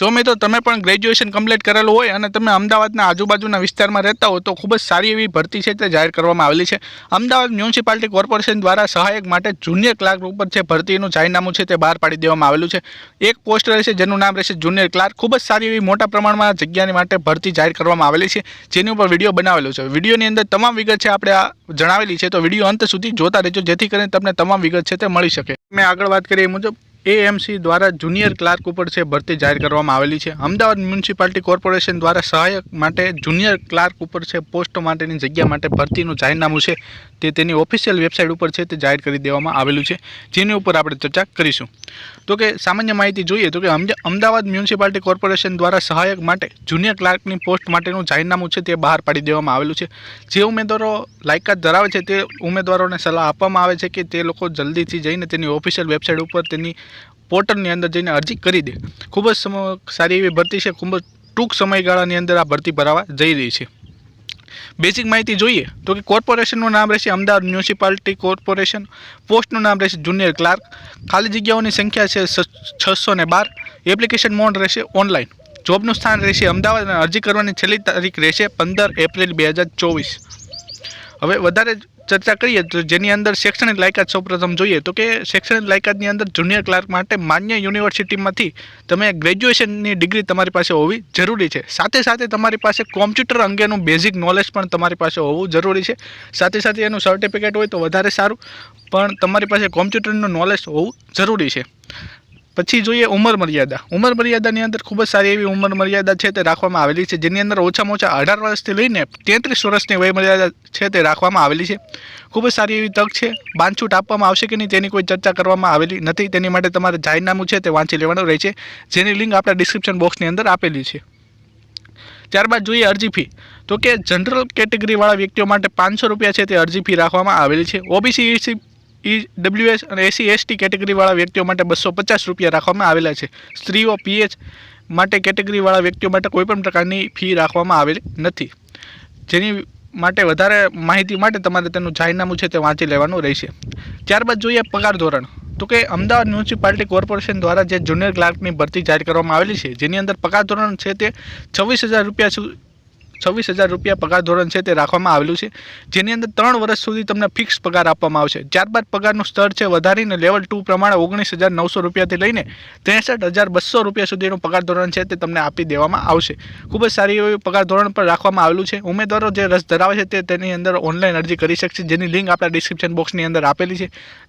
તો મિત્રો તમે પણ ગ્રેજ્યુએશન કમ્પ્લીટ કરેલું હોય અને તમે અમદાવાદના આજુબાજુના વિસ્તારમાં રહેતા હો તો ખૂબ જ સારી એવી ભરતી છે તે જાહેર કરવામાં આવેલી છે. અમદાવાદ મ્યુનિસિપાલિટી કોર્પોરેશન દ્વારા સહાયક માટે જુનિયર ક્લાર્ક ઉપર જે ભરતીનું જાહેરનામું છે તે બહાર પાડી દેવામાં આવેલું છે. એક પોસ્ટ રહેશે જેનું નામ રહેશે જુનિયર ક્લાર્ક ખૂબ જ સારી એવી મોટા પ્રમાણમાં જગ્યાની માટે ભરતી જાહેર કરવામાં આવેલી છે. જેની ઉપર વીડિયો બનાવેલો છે. વિડીયોની અંદર તમામ વિગત છે આપણે જણાવેલી છે. તો વીડિયો અંત સુધી જોતા રહેજો જેથી કરીને તમને તમામ વિગત છે તે મળી શકે. મેં આગળ વાત કરી એ મુજબ એએમસી દ્વારા જુનિયર ક્લાર્ક ઉપર છે ભરતી જાહેર કરવામાં આવેલી છે. અમદાવાદ મ્યુનિસિપાલિટી કોર્પોરેશન દ્વારા સહાયક માટે જુનિયર ક્લાર્ક ઉપર છે પોસ્ટ માટેની જગ્યા માટે ભરતીનું જાહેરનામું છે. તે તેની ઓફિશિયલ વેબસાઇટ ઉપર છે તે જાહેર કરી દેવામાં આવેલું છે. જેની ઉપર આપણે ચર્ચા કરીશું. તો કે સામાન્ય માહિતી જોઈએ તો કે અમદાવાદ મ્યુનિસિપાલિટી કોર્પોરેશન દ્વારા સહાયક માટે જુનિયર ક્લાર્કની પોસ્ટ માટેનું જાહેરનામું છે તે બહાર પાડી દેવામાં આવેલું છે. જે ઉમેદવારો લાયકાત ધરાવે છે તે ઉમેદવારોને સલાહ આપવામાં આવે છે કે તે લોકો જલ્દીથી જઈને તેની ઓફિશિયલ વેબસાઇટ ઉપર તેની પોર્ટલની અંદર જઈને અરજી કરી દે. ખૂબ જ સારી એવી ભરતી છે. ખૂબ જ ટૂંક સમયગાળાની અંદર આ ભરતી ભરાવા જઈ રહી છે. બેઝિક માહિતી જોઈએ તો કે કોર્પોરેશનનું નામ રહેશે અમદાવાદ મ્યુનિસિપાલિટી કોર્પોરેશન. પોસ્ટનું નામ રહેશે જુનિયર ક્લાર્ક. ખાલી જગ્યાઓની સંખ્યા છે છસો ને બાર. એપ્લિકેશન મોડ રહેશે ઓનલાઈન જોબનું સ્થાન રહેશે અમદાવાદ અને અરજી કરવાની છેલ્લી તારીખ રહેશે પંદર એપ્રિલ બે હજાર ચોવીસ. હવે વધારે ચર્ચા કરીએ તો જેની અંદર શૈક્ષણિક લાયકાત સૌપ્રથમ જોઈએ તો કે શૈક્ષણિક લાયકાતની અંદર જુનિયર ક્લાર્ક માટે માન્ય યુનિવર્સિટીમાંથી તમે ગ્રેજ્યુએશનની ડિગ્રી તમારી પાસે હોવી જરૂરી છે. સાથે સાથે તમારી પાસે કોમ્પ્યુટર અંગેનું બેઝિક નોલેજ પણ તમારી પાસે હોવું જરૂરી છે. સાથે સાથે એનું સર્ટિફિકેટ હોય તો વધારે સારું, પણ તમારી પાસે કોમ્પ્યુટરનું નોલેજ હોવું જરૂરી છે. પછી જોઈએ ઉંમર મર્યાદા. ઉંમર મર્યાદાની અંદર ખૂબ જ સારી એવી ઉંમર મર્યાદા છે તે રાખવામાં આવેલી છે, જેની અંદર ઓછામાં ઓછા અઢાર વર્ષથી લઈને તેત્રીસ વર્ષની વયમર્યાદા છે તે રાખવામાં આવેલી છે. ખૂબ જ સારી એવી તક છે. બાંધછૂટ આપવામાં આવશે કે નહીં તેની કોઈ ચર્ચા કરવામાં આવેલી નથી. તેની માટે તમારે જાહેરનામું છે તે વાંચી લેવાનું રહે છે. જેની લિંક આપણા ડિસ્ક્રિપ્શન બોક્સની અંદર આપેલી છે. ત્યારબાદ જોઈએ અરજી ફી. તો કે જનરલ કેટેગરીવાળા વ્યક્તિઓ માટે પાંચસો રૂપિયા છે તે અરજી ફી રાખવામાં આવેલી છે. ઓબીસી ઈ ડબ્લ્યુએસ અને એસી, એસટી કેટેગરીવાળા વ્યક્તિઓ માટે બસો પચાસ રૂપિયા રાખવામાં આવેલા છે. સ્ત્રીઓ પીએચ માટે કેટેગરીવાળા વ્યક્તિઓ માટે કોઈપણ પ્રકારની ફી રાખવામાં આવેલ નથી. જેની માટે વધારે માહિતી માટે તમારે તેનું જાહેરનામું છે તે વાંચી લેવાનું રહેશે. ત્યારબાદ જોઈએ પગાર ધોરણ. તો કે અમદાવાદ મ્યુનિસિપાલિટી કોર્પોરેશન દ્વારા જે જુનિયર ક્લાર્કની ભરતી જાહેર કરવામાં આવેલી છે, જેની અંદર પગાર ધોરણ છે તે છવ્વીસ હજાર રૂપિયા છવ્વીસ હજાર રૂપિયા પગાર ધોરણ છે તે રાખવામાં આવેલું છે, જેની અંદર ત્રણ વર્ષ સુધી તમને ફિક્સ પગાર આપવામાં આવશે. ત્યારબાદ પગારનું સ્તર છે વધારીને લેવલ ટુ પ્રમાણે ઓગણીસ હજાર નવસો રૂપિયાથી લઈને ત્રેસઠ હજાર બસો રૂપિયા સુધીનું પગાર ધોરણ છે તે તમને આપી દેવામાં આવશે. ખૂબ જ સારી એવી પગાર ધોરણ પર રાખવામાં આવેલું છે. ઉમેદવારો જે રસ ધરાવે છે તે તેની અંદર ઓનલાઈન અરજી કરી શકશે, જેની લિંક આપણા ડિસ્ક્રિપ્શન બોક્સની અંદર આપેલી છે.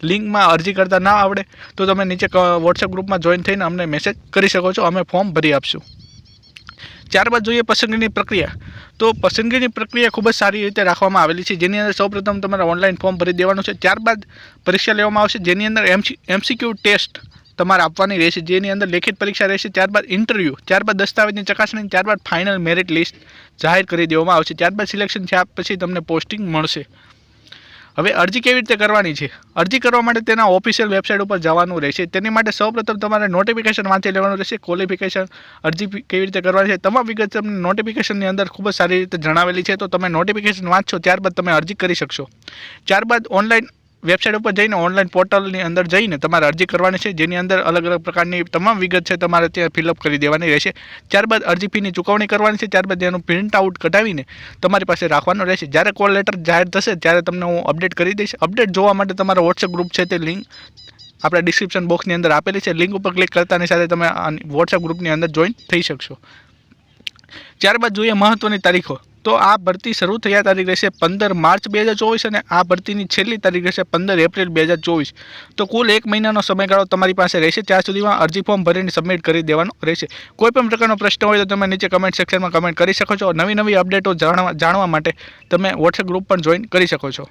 લિંકમાં અરજી કરતા ના આવડે તો તમે નીચે વોટ્સએપ ગ્રુપમાં જોઈન થઈને અમને મેસેજ કરી શકો છો. અમે ફોર્મ ભરી આપશું. ત્યારબાદ જોઈએ પસંદગીની પ્રક્રિયા. તો પસંદગીની પ્રક્રિયા ખૂબ જ સારી રીતે રાખવામાં આવેલી છે. જેની અંદર સૌપ્રથમ તમારે ઓનલાઈન ફોર્મ ભરી દેવાનું છે. ત્યારબાદ પરીક્ષા લેવામાં આવશે. જેની અંદર એમસી એમસીક્યુ ટેસ્ટ તમારે આપવાની રહેશે. જેની અંદર લેખિત પરીક્ષા રહેશે. ત્યારબાદ ઇન્ટરવ્યૂ ત્યારબાદ દસ્તાવેજની ચકાસણી ત્યારબાદ ફાઇનલ મેરિટ લિસ્ટ જાહેર કરી દેવામાં આવશે. ત્યારબાદ સિલેક્શન થયા પછી તમને પોસ્ટિંગ મળશે. હવે અરજી કેવી રીતે કરવાની છે? અરજી કરવા માટે તેના ઓફિશિયલ વેબસાઇટ ઉપર જવાનું રહેશે. તેની માટે સૌપ્રથમ તમારે નોટિફિકેશન વાંચી લેવાનું રહેશે. ક્વોલિફિકેશન અરજી કેવી રીતે કરવાની છે? તમામ વિગત તમને નોટિફિકેશનની અંદર ખૂબ જ સારી રીતે જણાવેલી છે. તો તમે નોટિફિકેશન વાંચશો, ત્યારબાદ તમે અરજી કરી શકશો. ત્યારબાદ ઓનલાઈન વેબસાઇટ ઉપર જઈને ઓનલાઈન પોર્ટલની અંદર જઈને તમારે અરજી કરવાની છે, જેની અંદર અલગ અલગ પ્રકારની તમામ વિગત છે તમારે ત્યાં ફિલઅપ કરી દેવાની રહેશે. ત્યારબાદ અરજી ફીની ચૂકવણી કરવાની છે, ત્યારબાદ એનું પ્રિન્ટ આઉટ કઢાવીને તમારી પાસે રાખવાનું રહેશે. જ્યારે કોલ લેટર જાહેર થશે, ત્યારે તમને હું અપડેટ કરી દઈશ. અપડેટ જોવા માટે તમારો વોટ્સએપ ગ્રુપ છે તે લિંક આપણે ડિસ્ક્રિપ્શન બોક્સની અંદર આપેલી છે. લિંક ઉપર ક્લિક કરતાની સાથે તમે વોટ્સએપ ગ્રુપની અંદર જોઈન થઈ શકશો. ત્યારબાદ જોઈએ મહત્ત્વની તારીખો. તો આ ભરતી શરૂ થયા તારીખ રહેશે પંદર માર્ચ બે હજાર ચોવીસ અને આ ભરતીની છેલ્લી તારીખ રહેશે પંદર એપ્રિલ બે હજાર ચોવીસ. તો કુલ એક મહિનાનો સમયગાળો તમારી પાસે રહેશે. ત્યાં સુધીમાં અરજી ફોર્મ ભરીને સબમિટ કરી દેવાનો રહેશે. કોઈ પણ પ્રકારનો પ્રશ્ન હોય તો તમે નીચે કમેન્ટ સેક્શનમાં કમેન્ટ કરી શકો છો. નવી નવી અપડેટો જાણવા જાણવા માટે તમે વોટ્સએપ ગ્રુપ પણ જોઈન કરી શકો છો.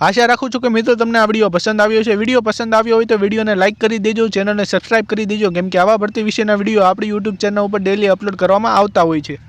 આશા રાખું છું કે મિત્રો તમને આ વીડિયો પસંદ આવ્યો છે વીડિયો પસંદ આવ્યો હોય તો વિડીયોને લાઇક કરી દેજો. ચેનલને સબસ્ક્રાઇબ કરી દેજો. કેમ કે આવા ભરતી વિશેના વીડિયો આપણી યુટ્યુબ ચેનલ ઉપર ડેલી અપલોડ કરવામાં આવતા હોય છે.